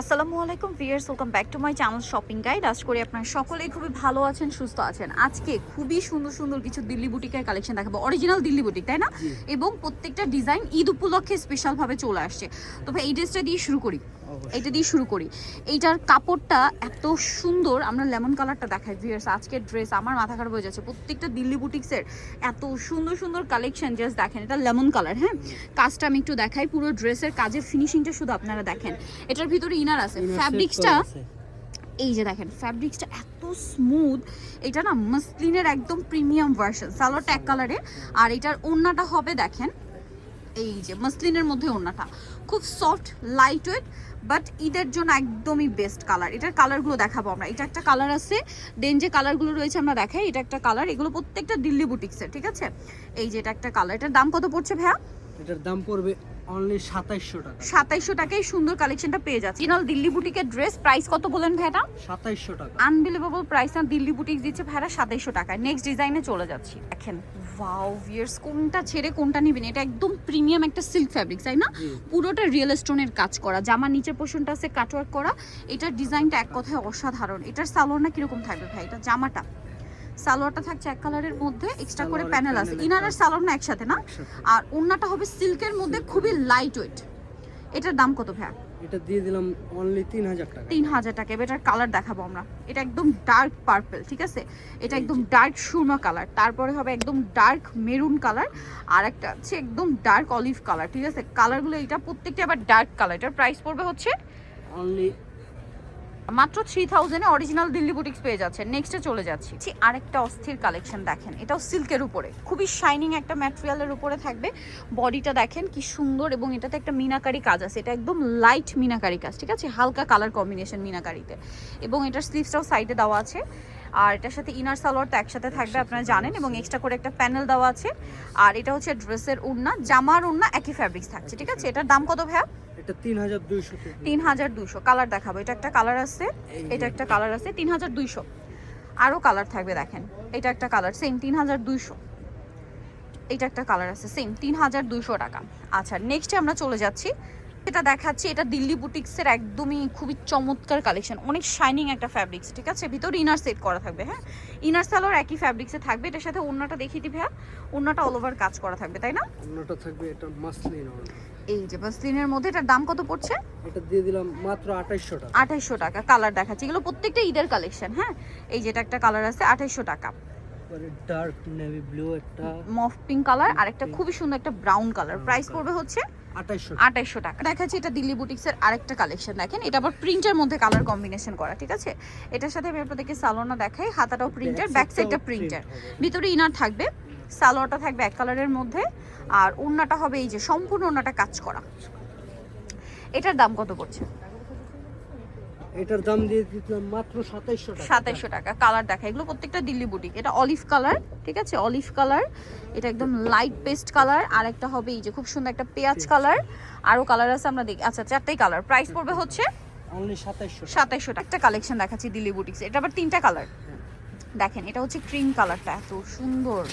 আসসালামু আলাইকুম viewers welcome back to my channel shopping guide. আজ করি আপনারা সকলেই খুবই ভালো আছেন সুস্থ আছেন। আজকে খুবই সুন্দর সুন্দর কিছু দিল্লি বুটিকের কালেকশন দেখাবো। অরিজিনাল দিল্লি বুটিক তাই না? এবং প্রত্যেকটা ডিজাইন ঈদ উপলক্ষে স্পেশালভাবে চলে আসছে। তবে এই ড্রেসটা দিয়ে শুরু করি। এইটা দিয়ে শুরু করি। এইটার কাপড়টা এত সুন্দর আমরা লেমন কালারটা দেখাই ভিয়ার্স আজকের ড্রেস আমার মাথা খারাপ হয়ে যাচ্ছে। প্রত্যেকটা দিল্লি বুটিক্সের এত সুন্দর সুন্দর কালেকশন জাস্ট দেখেন এটা লেমন কালার হ্যাঁ? কাজটা আমি একটু দেখাই পুরো ড্রেসের কাজের ফিনিশিংটা শুধু আপনারা দেখেন। এটার ভিতরে ইনার আছে ফ্যাব্রিক্সটা এই যে দেখেন ফ্যাব্রিক্সটা এত স্মুথ এটা না মাসলিনের একদম প্রিমিয়াম ভার্সন সালোয়ারটা এক কালারে আর এটার ওড়নাটা হবে দেখেন এই যে মাসলিনের মধ্যে ওড়নাটা। খুব সফট লাইট ওয়েট বাট ঈদের জন্য একদমই বেস্ট কালার এটার কালারগুলো দেখাবো আমরা। এটা একটা কালার আছে দেন যে কালারগুলো রয়েছে আমরা দেখাই, এটা একটা কালার এগুলো প্রত্যেকটা দিল্লি বুটিক্সের ঠিক আছে? এই যে এটা একটা কালার এটার দাম কত পড়ছে ভাইয়া? এটার দাম পড়বে অনলি সাতাইশশো টাকা। সাতাইশশো টাকায় সুন্দর কালেকশনটা পেয়ে যাচ্ছে। ইনাল দিল্লি বুটিকের ড্রেস প্রাইস কত বলেন ভাইয়া? সাতাইশশো টাকা। আনবিলিভেবল প্রাইস না দিল্লি বুটিক দিচ্ছে ভাড়া সাতাইশশো টাকায়। নেক্সট ডিজাইনে চলে যাচ্ছি। দেখেন ওয়াও ভিয়ার্স কোনটা ছেড়ে কোনটা নেবেন? এটা একদম প্রিমিয়াম একটা সিল্ক ফ্যাব্রিক তাই না? পুরোটা রিয়েল স্টোনের কাজ করা। জামার নিচের পোর্শনটা আছে কাটওয়ার্ক করা। এটার ডিজাইনটা এক কথায় অসাধারণ। এটার সালোয়ারটা কীরকম থাকবে ভাই এটা জামাটা। সালোয়ারটা থাকছে এক কালারের মধ্যে এক্সট্রা করে প্যানেল আছে। ইনার আর সালোয়ার না একসাথে না? আর ওন্নাটা হবে সিল্কের মধ্যে খুবই লাইট ওয়েট এটার দাম কত ভাইয়া? এটা দিয়ে দিলাম অনলি তিন হাজার টাকা। তিন হাজার টাকা। এবার এটার কালার দেখাবো আমরা। এটা একদম ডার্ক পার্পল ঠিক আছে? এটা একদম ডার্ক সুরমা কালার তারপরে হবে একদম ডার্ক মেরুন কালার আর একটা হচ্ছে একদম ডার্ক অলিভ কালার ঠিক আছে? কালারগুলো এটা প্রত্যেকটা আবার ডার্ক কালার এটার প্রাইস পড়বে হচ্ছে অনলি মাত্র থ্রি থাউজেন্ডে অরিজিনাল দিল্লি বুটিক্স পেয়ে যাচ্ছে নেক্সটে চলে যাচ্ছি। আরেকটা অস্থির কালেকশন দেখেন। এটাও সিল্কের উপরে। খুবই শাইনিং একটা ম্যাটেরিয়ালের উপরে থাকবে। বডিটা দেখেন কি সুন্দর এবং এটাতে একটা মিনাকারি কাজ আছে। এটা একদম লাইট মিনাকারি কাজ, ঠিক আছে? হালকা কালার কম্বিনেশন মিনাকারিতে। এবং এটার স্লিভসটাও সাইডে দেওয়া আছে। আর এটার সাথে ইনার সালোয়ার তো একসাথে থাকবে আপনারা জানেন এবং এক্সট্রা করে একটা প্যানেল দেওয়া আছে। আর এটা হচ্ছে ড্রেসের উড়না জামার উড়না একই ফ্যাব্রিক্স থাকছে ঠিক আছে? এটার দাম কত ভাইয়া? এটা তিন হাজার দুইশো তিন হাজার দুশো কালার দেখাবো এটা একটা কালার আছে এটা একটা কালার আছে তিন হাজার দুইশো। আরও কালার থাকবে দেখেন এটা একটা কালার সেম তিন হাজার দুইশো। এটা একটা কালার আছে সেম তিন হাজার দুইশো টাকা। আচ্ছা নেক্সটে আমরা চলে যাচ্ছি এটা দেখাচ্ছি এটা দিল্লি বুটিক্সের একদমই খুবই চমৎকার কালেকশন অনেক শাইনিং একটা ফ্যাব্রিক্স ঠিক আছে? ভিতরে ইনার সেট করা থাকবে হ্যাঁ? ইনার সালোয়ার একই ফ্যাব্রিক্সে থাকবে এটার সাথে অন্যটা দেখিয়ে দিবে হ্যাঁ অন্যটা অল ওভার কাজ করা থাকবে তাই না? অন্যটা থাকবে এটা মাসলিন। এই যে বাসলিনের মধ্যে এটার দাম কত পড়ছে? এটা দিয়ে দিলাম মাত্র আঠাইশশো টাকা। আঠাইশশো টাকা কালার দেখাচ্ছি। এগুলো প্রত্যেকটা ঈদের কালেকশন হ্যাঁ? এই যেটা একটা কালার আছে আঠাইশশো টাকা। ডার্ক নেভি ব্লু একটা মফ পিঙ্ক কালার আর একটা খুবই সুন্দর একটা ব্রাউন কালার প্রাইস পড়বে হচ্ছে টাকা। দেখাচ্ছি এটা দিল্লি বুটিক্সের আরেকটা কালেকশন দেখেন। এটা আবার প্রিন্টের মধ্যে কালার কম্বিনেশন করা ঠিক আছে? এটার সাথে আমি আপনাদেরকে সালোনা দেখাই। হাতাটাও প্রিন্টার ব্যাক সাইডটা প্রিন্টার ভিতরে ইনার থাকবে সালোয়ারটা থাকবে এক কালারের মধ্যে। আর ওড়নাটা হবে এই যে সম্পূর্ণ ওড়নাটা কাজ করা। এটার দাম কত পড়ছে? এটার দাম দিয়ে দিলাম মাত্র সাতাইশশো টাকা। সাতাইশশো টাকা কালার দেখা। এগুলো প্রত্যেকটা দিল্লি বুটিক। এটা অলিভ কালার ঠিক আছে? Olive colour. এটা একদম লাইট পেস্ট কালার। আর একটা হবে এই যে খুব সুন্দর একটা পেঁয়াজ কালার। আরও কালার আছে আমরা দেখি। আচ্ছা চারটেই কালার। প্রাইস পড়বে হচ্ছে অনলি সাতাইশশো সাতাইশশো টাকা। একটা কালেকশন দেখাচ্ছি দিল্লি বুটিক্স। এটা আবার তিনটা কালার দেখেন এটা হচ্ছে ক্রিম কালারটা এত সুন্দর।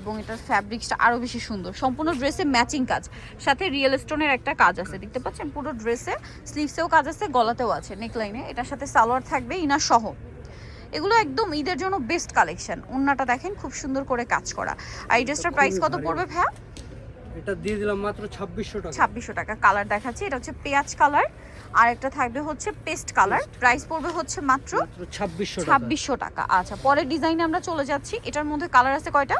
এবং এটার ফ্যাব্রিক্সটা আরও বেশি সুন্দর। সম্পূর্ণ ড্রেসে ম্যাচিং কাজ। সাথে রিয়েল স্টোনের একটা কাজ আছে দেখতে পাচ্ছেন? পুরো ড্রেসে স্লিভসেও কাজ আছে গলাতেও আছে নেকলাইনে এটার সাথে সালোয়ার থাকবে ইনার সহ। এগুলো একদম ঈদের জন্য বেস্ট কালেকশন ওন্নাটা দেখেন খুব সুন্দর করে কাজ করা। আর এই ড্রেসটার প্রাইস কত পড়বে ভ্যা এটা দিয়ে দিলাম মাত্র ছাব্বিশশো টাকা। ছাব্বিশশো টাকা। কালার দেখাচ্ছি এটা হচ্ছে পেঁয়াজ কালার আর একটা থাকবে হচ্ছে পেস্ট কালার প্রাইস পড়বে হচ্ছে মাত্র মাত্র ছাব্বিশশো টাকা। ছাব্বিশশো টাকা। আচ্ছা পরের ডিজাইনে আমরা চলে যাচ্ছি। এটার মধ্যে কালার আছে কয়টা?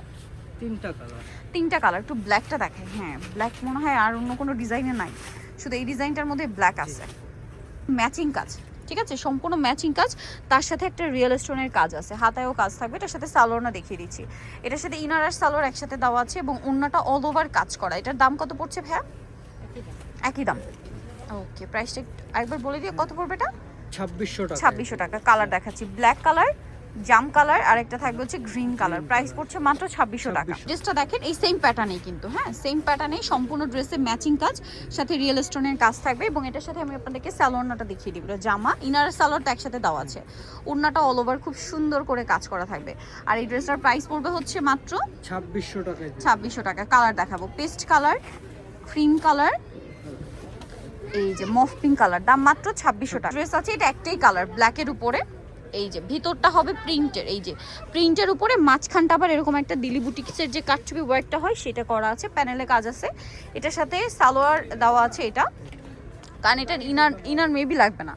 তিনটা কালার তিনটা কালার একটু ব্ল্যাকটা দেখাই হ্যাঁ ব্ল্যাক মনে হয় আর অন্য কোনো ডিজাইনে নাই। শুধু এই ডিজাইনটার মধ্যে ব্ল্যাক আছে। ম্যাচিং কাজ ঠিক আছে? সম্পূর্ণ ম্যাচিং কাজ। তার সাথে একটা রিয়েল স্টোনের কাজ আছে। হাতায়ও কাজ থাকবে। এটার সাথে সালোয়ারটা দেখিয়ে দিচ্ছি। এটার সাথে ইনার আর সালোয়ার একসাথে দেওয়া আছে এবং অন্যটা অল ওভার কাজ করা। এটার দাম কত পড়ছে ভাইয়া? একই দাম। ওকে প্রাইসটা একবার বলে দিয়ে কত পড়বে এটা? ছাব্বিশশো টাকা। ছাব্বিশশো টাকা। কালার দেখাচ্ছি। ব্ল্যাক কালার জাম কালার আর একটা থাকবে হচ্ছে গ্রিন কালার। প্রাইস পড়ছে মাত্র ছাব্বিশশো টাকা। ড্রেসটা দেখেন এই সেম প্যাটার্নেই কিন্তু হ্যাঁ? সেম প্যাটার্নেই সম্পূর্ণ ড্রেসে ম্যাচিং কাজ সাথে রিয়েল স্টোনের কাজ থাকবে এবং এটার সাথে আমি আপনাদেরকে স্যালোনাটা দেখিয়ে দিব। জামা ইনার সালোয়ারটা একসাথে দেওয়া আছে। ওড়নাটা অল ওভার খুব সুন্দর করে কাজ করা থাকবে। আর এই ড্রেসটার প্রাইস পড়বে হচ্ছে মাত্র ছাব্বিশশো টাকা ছাব্বিশশো টাকা। কালার দেখাবো। পেস্ট কালার ক্রিম কালার এই যে মফ পিঙ্ক কালার দাম মাত্র ছাব্বিশশো টাকা। ড্রেস আছে এটা একটাই কালার ব্ল্যাকের উপরে। এই যে, ভিতরটা হবে প্রিন্টের, এই যে। প্রিন্টের উপরে মাঝখানটা আবার এরকম একটা দিলি বুটিক্সের যে কাটছবি ওয়ার্কটা হয়, সেটা করা আছে প্যানেলে কাজ আছে। এটার সাথে সালোয়ার দেওয়া আছে এটা। কারণ এটার ইনার ইনার মেবি লাগবে না।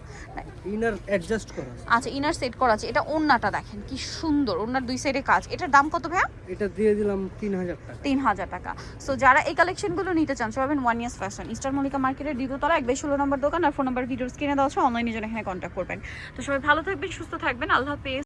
ইনার অ্যাডজাস্ট করা। আছে। আচ্ছা ইনার সেট করা আছে। এটা ওন্নাটা দেখেন কি সুন্দর। ওন্নার দুই সাইডে কাজ। এটার দাম কত ভাইয়া? এটা দিয়ে দিলাম তিন হাজার টাকা। তিন হাজার টাকা। সো যারা এই কালেকশনগুলো নিতে চান সবাই one years fashion Easter Mallika মার্কেটের দ্বিতীয়তলা এক ষোলো নম্বর দোকান আর ফোন নাম্বার ভিডিওর স্ক্রিনে দেওয়া আছে অনলাইনে জন্য এখানে কন্ট্যাক্ট করবেন। তো সবাই ভালো থাকবেন সুস্থ থাকবেন। আল্লাহ হাফেজ।